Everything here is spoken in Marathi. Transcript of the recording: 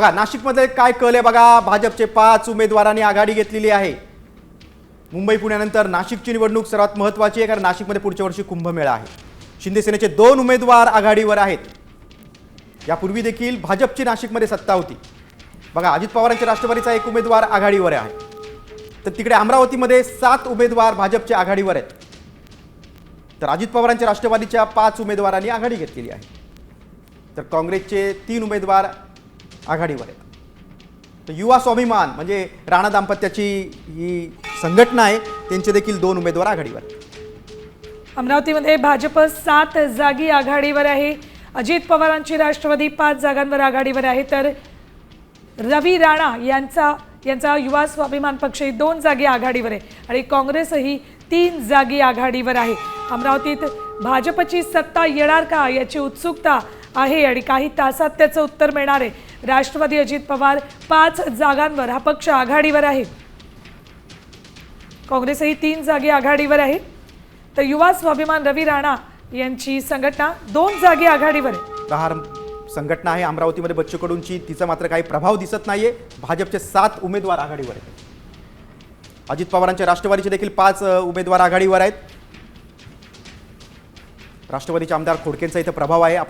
बघा नाशिकमध्ये काय कल आहे बघा. भाजपचे पाच उमेदवारांनी आघाडी घेतलेली आहे. मुंबई पुण्यानंतर नाशिकची निवडणूक सर्वात महत्त्वाची आहे कारण नाशिकमध्ये पुढच्या वर्षी कुंभमेळा आहे. शिंदेसेनेचे दोन उमेदवार आघाडीवर आहेत. यापूर्वी देखील भाजपची नाशिकमध्ये सत्ता होती. बघा अजित पवारांच्या राष्ट्रवादीचा एक उमेदवार आघाडीवर आहे. तर तिकडे अमरावतीमध्ये सात उमेदवार भाजपच्या आघाडीवर आहेत. तर अजित पवारांच्या राष्ट्रवादीच्या पाच उमेदवारांनी आघाडी घेतलेली आहे. तर काँग्रेसचे तीन उमेदवार आघाडीवर आहेत तर युवा स्वाभिमान म्हणजे राणा दाम्पत्याची ही संघटना आहे त्यांचे देखील दोन उमेदवार आघाडीवर अमरावतीमध्ये भाजप सात जागी आघाडीवर आहे. अजित पवारांची राष्ट्रवादी पाच जागांवर आघाडीवर आहे. तर रवी राणा यांचा यांचा युवा स्वाभिमान पक्षही दोन जागी आघाडीवर आहे. आणि काँग्रेसही तीन जागी आघाडीवर आहे. अमरावतीत भाजपची सत्ता येणार का याची उत्सुकता आहे आणि काही तासात त्याचं उत्तर मिळणार आहे. राष्ट्रवादी अजित पवार पाच जागांवर हा पक्ष आघाडीवर आहे. काँग्रेसही तीन जागी आघाडीवर आहे. तर युवा स्वाभिमान रवी राणा यांची संघटना दोन जागी आघाडीवर आहे. संघटना आहे अमरावतीमध्ये बच्चू कडूंची तिचा मात्र काही प्रभाव दिसत नाहीये. भाजपचे सात उमेदवार आघाडीवर आहेत. अजित पवारांच्या राष्ट्रवादीचे देखील पाच उमेदवार आघाडीवर आहेत. राष्ट्रवादीचे आमदार खोडकेंचा इथं प्रभाव आहे. आपण